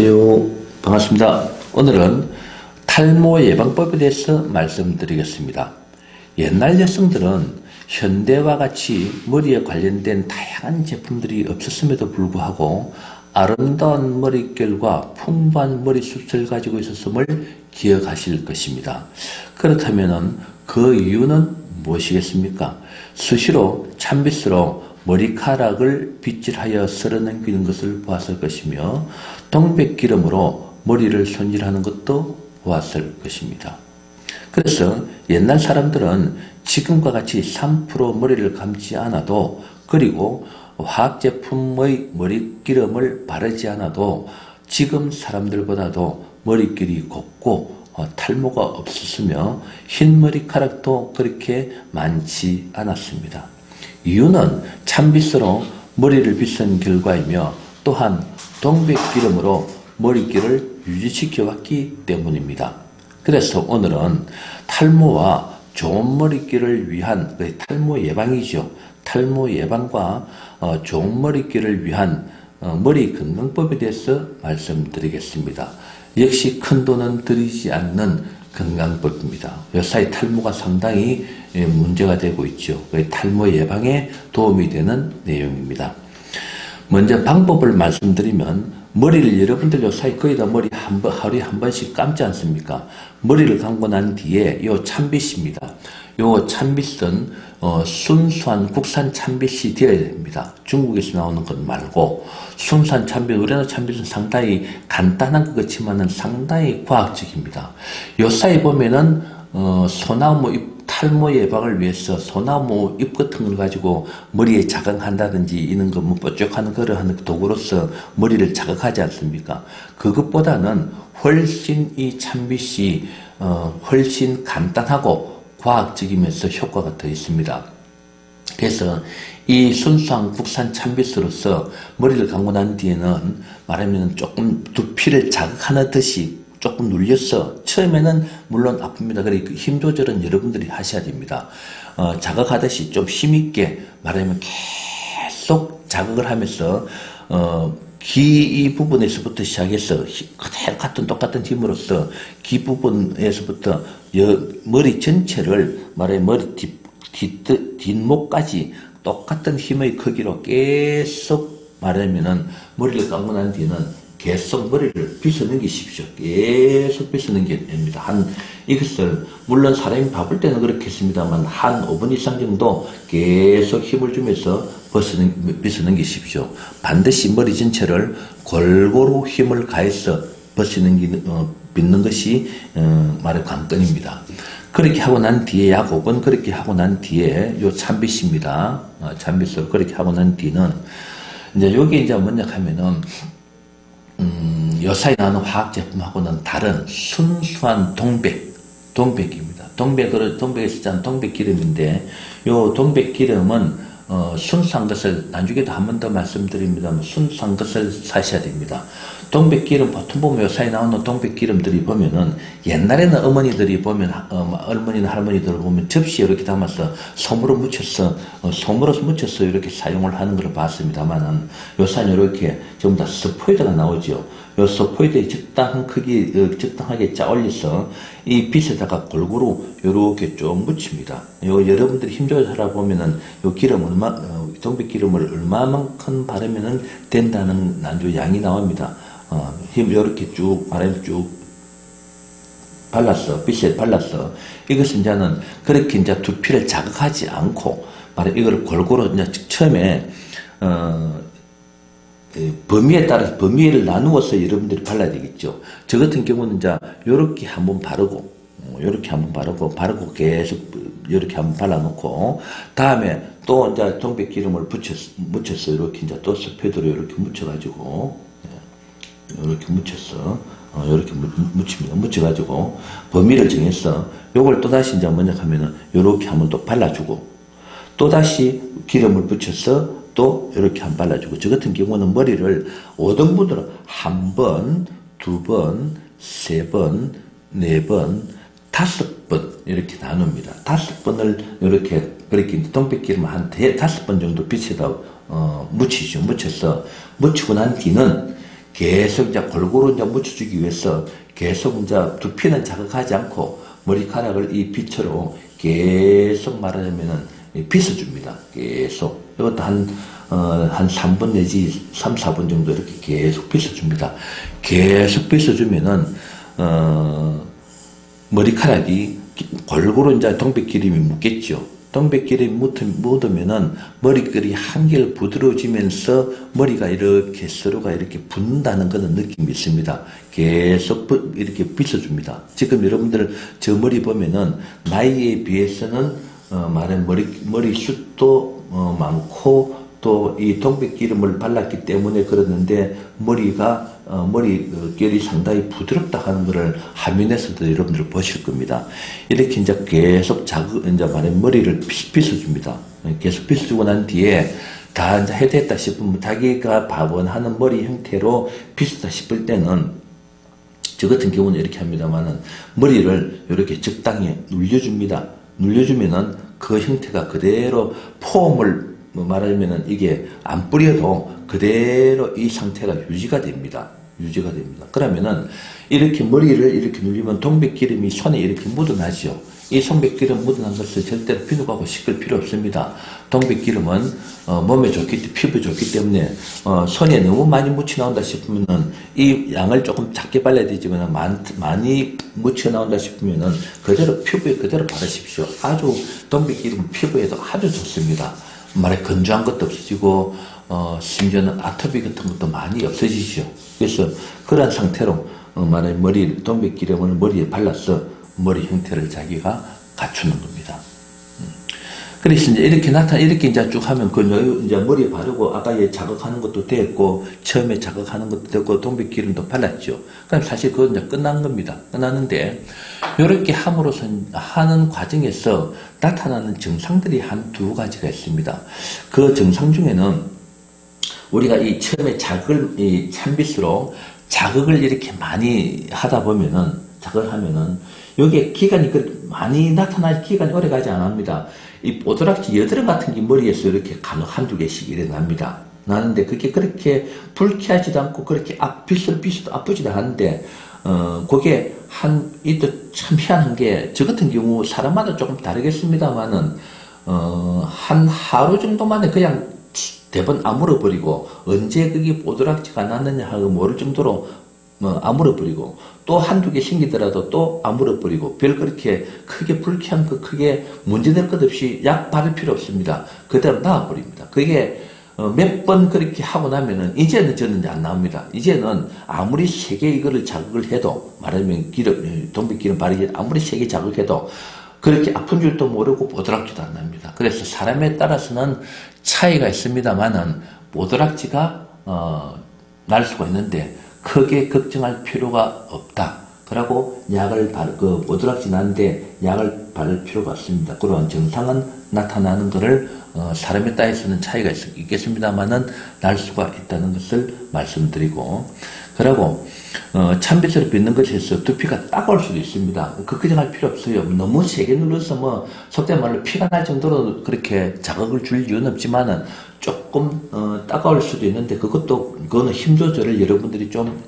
안녕하세요. 반갑습니다. 오늘은 탈모 예방법에 대해서 말씀드리겠습니다. 옛날 여성들은 현대와 같이 머리에 관련된 다양한 제품들이 없었음에도 불구하고 아름다운 머릿결과 풍부한 머리숱을 가지고 있었음을 기억하실 것입니다. 그렇다면 그 이유는 무엇이겠습니까? 수시로 찬빗으로 머리카락을 빗질하여 썰어넘기는 것을 보았을 것이며 동백기름으로 머리를 손질하는 것도 보았을 것입니다. 그래서 옛날 사람들은 지금과 같이 3% 머리를 감지 않아도 그리고 화학제품의 머리기름을 바르지 않아도 지금 사람들보다도 머리결이 곱고 어, 탈모가 없었으며 흰 머리카락도 그렇게 많지 않았습니다. 이유는 찬빗으로 머리를 빗은 결과이며 또한 동백기름으로 머리결을 유지시켜 왔기 때문입니다. 그래서 오늘은 탈모와 좋은 머리결을 위한 그 탈모 예방이죠. 탈모 예방과 어, 좋은 머리결을 위한 어, 머리 건강법에 대해서 말씀드리겠습니다. 역시 큰 돈은 들이지 않는 건강법입니다. 요사이 탈모가 상당히 예, 문제가 되고 있죠. 그 탈모 예방에 도움이 되는 내용입니다. 먼저 방법을 말씀드리면 머리를 여러분들 요사이 거의 다 머리 한 번, 하루에 한 번씩 감지 않습니까? 머리를 감고 난 뒤에 요 참빗입니다. 요 참빗은 어, 순수한 국산 참빗이 되어야 됩니다. 중국에서 나오는 것 말고 순수한 참빗, 우리나라 참빗은 상당히 간단한 것 같지만은 상당히 과학적입니다. 요 사이 보면은 어, 소나무 잎 탈모 예방을 위해서 소나무 잎 같은 걸 가지고 머리에 자극한다든지 이런 거 뭐 뾰족한 거를 하는 도구로서 머리를 자극하지 않습니까? 그것보다는 훨씬 이 참빗이 어, 훨씬 간단하고 과학적이면서 효과가 더 있습니다. 그래서 이 순수한 국산 참빗으로서 머리를 감고 난 뒤에는 말하면 조금 두피를 자극하듯이 조금 눌려서 처음에는 물론 아픕니다. 그러니까 힘 조절은 여러분들이 하셔야 됩니다. 어, 자극하듯이 좀 힘있게 말하면 계속 자극을 하면서 어, 귀 부분에서부터 시작해서 그대로 같은 똑같은 힘으로써 귀 부분에서부터 여, 머리 전체를 말하면 머리 뒷, 뒷, 뒷목까지 똑같은 힘의 크기로 계속 말하면은 머리를 감고 난 뒤는 계속 머리를 빗어 넘기십시오. 계속 빗어 넘겨야 됩니다. 한, 이것을, 물론 사람이 바쁠 때는 그렇게 했습니다만, 한 5분 이상 정도 계속 힘을 주면서 벗어, 빗어 넘기십시오. 반드시 머리 전체를 골고루 힘을 가해서 벗어 넘기는, 어, 빗는 것이, 어, 말의 관건입니다. 그렇게 하고 난 뒤에 약 5분 그렇게 하고 난 뒤에 요 참빗입니다. 어, 참빗으로 그렇게 하고 난 뒤는, 이제 여기 이제 뭐냐 하면은, 음, 요사이 나오는 화학 제품하고는 다른 순수한 동백, 동백입니다. 동백을, 동백에 쓰자는 동백 기름인데, 요 동백 기름은, 어, 순수한 것을, 나중에도 한 번 더 말씀드립니다만, 순수한 것을 사셔야 됩니다. 동백기름, 보통 보면 요사이 나오는 동백기름들이 보면은, 옛날에는 어머니들이 보면, 어, 어머니나 할머니들 보면 접시에 이렇게 담아서 솜으로 묻혀서, 어, 솜으로 묻혀서 이렇게 사용을 하는 걸 봤습니다만은, 요사는 이렇게 전부 다 스포이드가 나오죠. 요 스포이드에 적당한 크기, 어, 적당하게 짜 올려서 이 빛에다가 골고루 요렇게 좀 묻힙니다. 요 여러분들이 힘 조절하다 보면은 요 기름 얼마, 어, 동백 기름을 얼마만큼 바르면은 된다는 난조 양이 나옵니다. 어, 힘 요렇게 쭉 바람 쭉 발랐어. 빛에 발랐어. 이것은 이제는 그렇게 이제 두피를 자극하지 않고 말해 이걸 골고루 이제 처음에 어 범위에 따라서 범위를 나누어서 여러분들이 발라야 되겠죠. 저 같은 경우는 이제 요렇게 한번 바르고 요렇게 한번 바르고 바르고 계속 요렇게 한번 발라놓고 다음에 또 이제 동백 기름을 붙였 묻혔어 이렇게 이제 또 스패드로 이렇게 묻혀가지고 이렇게 묻혔어 어, 이렇게 묻힙니다 묻혀가지고 범위를 정했어 요걸 또 다시 이제 뭐냐 하면은 요렇게 한번 또 발라주고 또 다시 기름을 붙여서 또 이렇게 한 발라주고 저 같은 경우는 머리를 5등분으로 한 번, 두 번, 세 번, 네 번, 다섯 번 이렇게 나눕니다. 다섯 번을 이렇게 그렇게 동백기름 한 대, 다섯 번 정도 빛에다 어, 묻히죠. 묻혀서 묻히고 난 뒤는 계속 이제 골고루 이제 묻혀주기 위해서 계속 이제 두피는 자극하지 않고 머리카락을 이 빗으로 계속 말하자면은 빗어줍니다. 계속. 이것도 한, 어, 한 3분 내지 3, 4분 정도 이렇게 계속 빗어줍니다. 계속 빗어주면은, 어, 머리카락이 골고루 이제 동백기름이 묻겠죠. 묻- 묻으면은 머리결이 한결 부드러워지면서 머리가 이렇게 서로가 이렇게 붙는다는 그런 느낌이 있습니다. 계속 부- 이렇게 빗어줍니다. 지금 여러분들 저 머리 보면은 나이에 비해서는 어, 말은 머리 머리숱도 어, 많고 또 이 동백기름을 발랐기 때문에 그러는데 머리가 어, 머리 어, 결이 상당히 부드럽다 하는 것을 화면에서도 여러분들 보실 겁니다. 이렇게 이제 계속 자극 이제 말해 머리를 빗- 빗어줍니다. 계속 빗어주고 난 뒤에 다 이제 해됐다 싶으면 자기가 바원하는 머리 형태로 빗었다 싶을 때는 저 같은 경우는 이렇게 합니다만은 머리를 이렇게 적당히 눌려줍니다. 눌려주면은 그 형태가 그대로 폼을 뭐 말하자면은 이게 안 뿌려도 그대로 이 상태가 유지가 됩니다. 유지가 됩니다. 그러면은 이렇게 머리를 이렇게 눌리면 동백기름이 손에 이렇게 묻어나죠. 이 동백기름 묻어난 것을 절대로 비누하고 씻을 필요 없습니다. 동백기름은 어, 몸에 좋기 피부에 좋기 때문에 어, 손에 너무 많이 묻혀 나온다 싶으면은 이 양을 조금 작게 발라야 되지만 많, 많이 묻혀 나온다 싶으면은 그대로 피부에 그대로 바르십시오. 아주 동백기름 피부에도 아주 좋습니다. 말에 건조한 것도 없어지고 어, 심지어는 아토피 같은 것도 많이 없어지죠. 그래서 그러한 상태로 어, 말에 머리 동백기름을 머리에 발라서 머리 형태를 자기가 갖추는 겁니다. 그래서 이제 이렇게 나타 이렇게 이제 쭉 하면 그 이제 머리에 바르고 아까 얘 자극하는 것도 됐고 처음에 자극하는 것도 됐고 동백기름도 발랐죠. 그럼 사실 그건 이제 끝난 겁니다. 끝났는데 이렇게 함으로써 하는 과정에서 나타나는 증상들이 한 두 가지가 있습니다. 그 증상 중에는 우리가 이 처음에 자극을 이 찬빗으로 자극을 이렇게 많이 하다 보면은 자극을 하면은 여기에 기간이 그 많이 나타날 기간이 오래 가지 않습니다. 이 뽀드락지 여드름 같은 게 머리에서 이렇게 간혹 한두 개씩 일어납니다. 나는데 그게 그렇게 불쾌하지도 않고 그렇게 아, 빛도 아프지도 않은데 어, 그게 한, 이또 참 희한한 게, 저 같은 경우 사람마다 조금 다르겠습니다만은, 어, 한 하루 정도 만에 그냥 대번 아물어버리고, 언제 그게 뽀드락지가 났느냐 하고 모를 정도로, 뭐, 아물어버리고, 또 한두 개 생기더라도 또 아물어버리고, 별 그렇게 크게 불쾌한 거 크게 문제될 것 없이 약 바를 필요 없습니다. 그대로 나와버립니다. 그게, 어, 몇번 그렇게 하고 나면은 이제는 저는 안 나옵니다. 이제는 아무리 세게 이거를 자극을 해도 말하면 기름 동백기름 바르기 아무리 세게 자극해도 그렇게 아픈 줄도 모르고 보드락지도 안 납니다. 그래서 사람에 따라서는 차이가 있습니다만은 보드락지가 어, 날 수가 있는데 크게 걱정할 필요가 없다. 그러고 약을 바르, 그 보드락지 나는데 약을 바를 필요가 없습니다. 그런 증상은 나타나는 것을 어, 사람에 따라서는 차이가 있, 있겠습니다만은 날 수가 있다는 것을 말씀드리고 그리고 어, 찬빛으로 빗는 것에서 두피가 따가울 수도 있습니다. 그 걱정할 필요 없어요. 너무 세게 눌러서 뭐 속된 말로 피가 날 정도로 그렇게 자극을 줄 이유는 없지만은 조금 어, 따가울 수도 있는데 그것도 그거는 힘 조절을 여러분들이 좀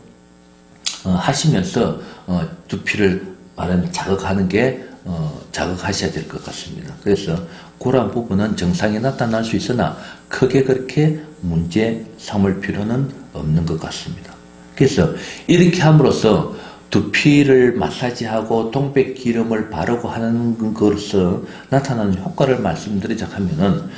어, 하시면서 어, 두피를 말하면 자극하는 게 어, 자극하셔야 될 것 같습니다. 그래서 그러한 부분은 정상이 나타날 수 있으나 크게 그렇게 문제 삼을 필요는 없는 것 같습니다. 그래서 이렇게 함으로써 두피를 마사지하고 동백 기름을 바르고 하는 것으로서 나타나는 효과를 말씀드리자 하면은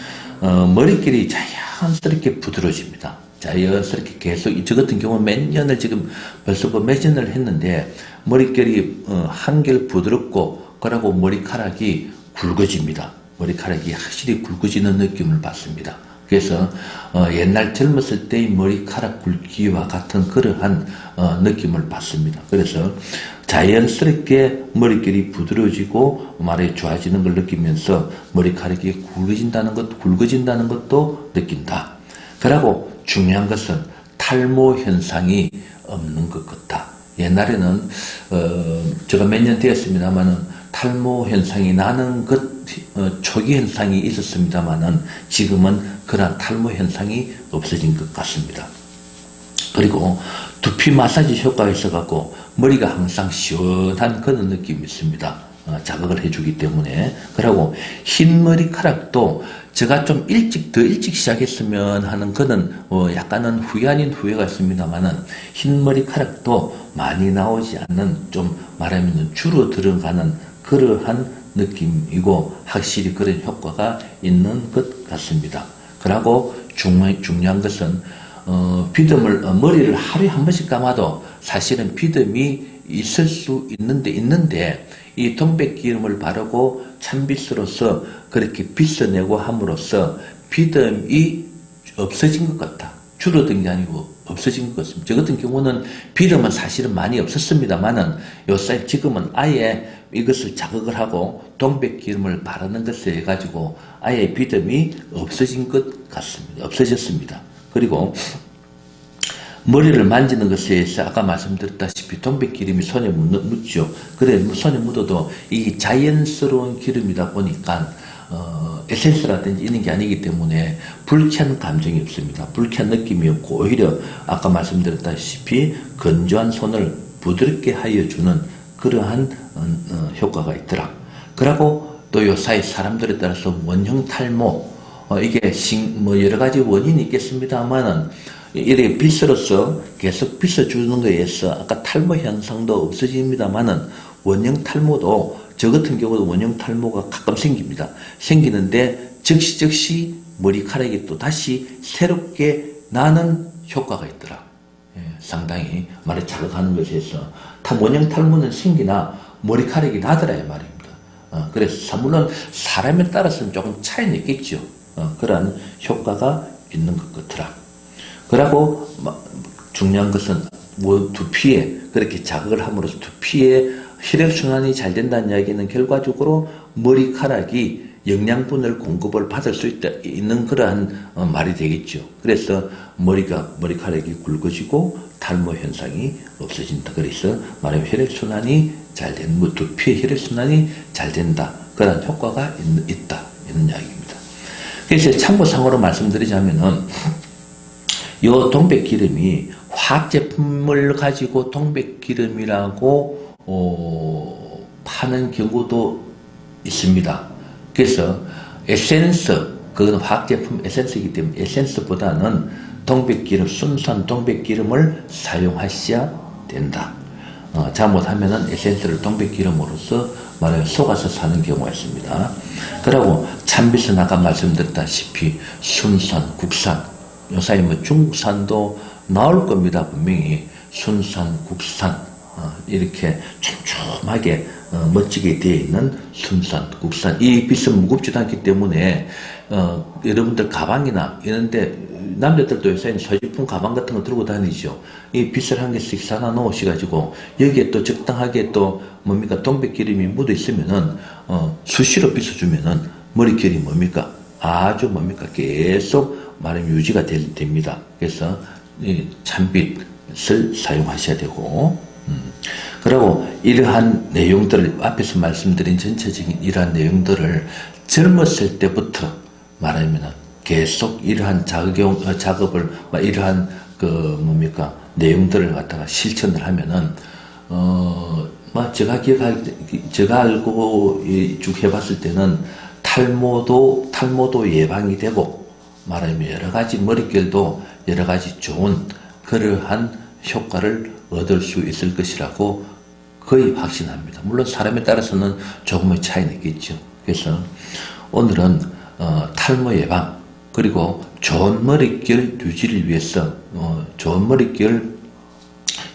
어, 머리결이 자연스럽게 부드러워집니다. 자연스럽게 계속 저 같은 경우 몇 년을 지금 벌써 그몇 년을 했는데 머릿결이 어, 한결 부드럽고 그러고 머리카락이 굵어집니다. 머리카락이 확실히 굵어지는 느낌을 받습니다. 그래서 어, 옛날 젊었을 때의 머리카락 굵기와 같은 그러한 어, 느낌을 받습니다. 그래서 자연스럽게 머릿결이 부드러워지고 말이 좋아지는 걸 느끼면서 머리카락이 굵어진다는 것, 굵어진다는 것도 느낀다. 그리고 중요한 것은 탈모 현상이 없는 것 같다. 옛날에는 어, 제가 몇 년 되었습니다만은 탈모 현상이 나는 것 어, 초기 현상이 있었습니다만은 지금은 그런 탈모 현상이 없어진 것 같습니다. 그리고 두피 마사지 효과가 있어갖고 머리가 항상 시원한 그런 느낌이 있습니다. 어, 자극을 해주기 때문에 그리고 흰 머리카락도 제가 좀 일찍 더 일찍 시작했으면 하는 그런 어, 약간은 후회 아닌 후회가 있습니다만은 흰 머리카락도 많이 나오지 않는 좀 말하면 주로 들어가는 그러한 느낌이고 확실히 그런 효과가 있는 것 같습니다. 그리고 중요한, 중요한 것은 어, 비듬을 어, 머리를 하루에 한 번씩 감아도 사실은 비듬이 있을 수 있는데 있는데 이 동백기름을 바르고 찬빗으로서 그렇게 빗어내고 함으로써 비듬이 없어진 것 같다. 줄어든 게 아니고 없어진 것 같습니다. 저 같은 경우는 비름은 사실은 많이 없었습니다만은 요새 지금은 아예 이것을 자극을 하고 동백기름을 바르는 것에 해가지고 아예 비듬이 없어진 것 같습니다. 없어졌습니다. 그리고 머리를 만지는 것에 있어 아까 말씀드렸다시피 동백 기름이 손에 묻- 묻죠. 그래 손에 묻어도 이 자연스러운 기름이다 보니까 어, 에센스라든지 이런 게 아니기 때문에 불쾌한 감정이 없습니다. 불쾌한 느낌이 없고 오히려 아까 말씀드렸다시피 건조한 손을 부드럽게 하여 주는 그러한 어, 어, 효과가 있더라. 그리고 또 요사이 사람들에 따라서 원형 탈모 어, 이게 신, 뭐 여러 가지 원인이 있겠습니다만은 이렇게 빗으로서 계속 빗어주는 것에 의해서 아까 탈모 현상도 없어집니다만은 원형 탈모도 저 같은 경우도 원형 탈모가 가끔 생깁니다. 생기는데 즉시 즉시 머리카락이 또 다시 새롭게 나는 효과가 있더라. 예, 상당히 말에 자극하는 것에 있어 타 원형 탈모는 생기나 머리카락이 나더라 이 말입니다. 어, 그래서 물론 사람에 따라서는 조금 차이는 있겠죠. 어, 그런 효과가 있는 것 같더라. 그리고 마- 중요한 것은 뭐 두피에 그렇게 자극을 함으로써 두피에 혈액순환이 잘 된다는 이야기는 결과적으로 머리카락이 영양분을 공급을 받을 수 있다, 있는 그러한 어, 말이 되겠죠. 그래서 머리가, 머리카락이 굵어지고 탈모 현상이 없어진다. 그래서 말하면 혈액순환이 잘 된, 뭐 두피의 혈액순환이 잘 된다. 그런 효과가 있, 있다. 이런 이야기입니다. 그래서 참고상으로 말씀드리자면은 요 동백기름이 화학 제품을 가지고 동백기름이라고 어, 파는 경우도 있습니다. 그래서 에센스 그건 화학 제품 에센스이기 때문에 에센스보다는 동백기름 순수한 동백기름을 사용하셔야 된다. 어, 잘못하면은 에센스를 동백기름으로서 말하면 속아서 사는 경우가 있습니다. 그리고 참빗은 아까 말씀드렸다시피 순산, 국산, 요사이 뭐 중국산도 나올 겁니다. 분명히 순산, 국산 어, 이렇게 촘촘하게 어, 멋지게 되어 있는 순산, 국산 이 빛은 무겁지도 않기 때문에 어, 여러분들 가방이나 이런데 남자들도 요새 소지품 가방 같은 거 들고 다니죠. 이 빛을 한 개씩 사다 놓으셔가지고 여기에 또 적당하게 또 뭡니까 동백기름이 묻어 있으면은 어, 수시로 빗어주면은 머릿결이 뭡니까 아주 뭡니까 계속 말하면 유지가 될- 됩니다. 그래서 이 참빛을 사용하셔야 되고 음. 그리고 이러한 내용들을 앞에서 말씀드린 전체적인 이러한 내용들을 젊었을 때부터 말하면 계속 이러한 작용 어, 작업을 막 이러한 그 뭡니까? 내용들을 갖다가 실천을 하면은 어 막 제가 기억할 때- 제가 알고 이쭉 해봤을 때는 탈모도 탈모도 예방이 되고 말하면 여러 가지 머릿결도 여러 가지 좋은 그러한 효과를 얻을 수 있을 것이라고 거의 확신합니다. 물론 사람에 따라서는 조금의 차이는 있겠죠. 그래서 오늘은 어, 탈모 예방 그리고 좋은 머릿결 유지를 위해서 어, 좋은 머릿결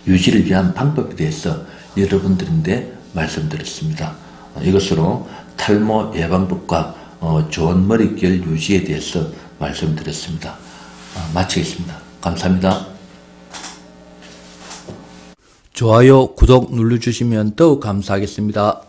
유지를 위한 방법에 대해서 여러분들인데 말씀드렸습니다. 어, 이것으로 탈모 예방법과 어, 좋은 머릿결 유지에 대해서 말씀드렸습니다. 어, 마치겠습니다. 감사합니다. 좋아요, 구독 눌러주시면 더욱 감사하겠습니다.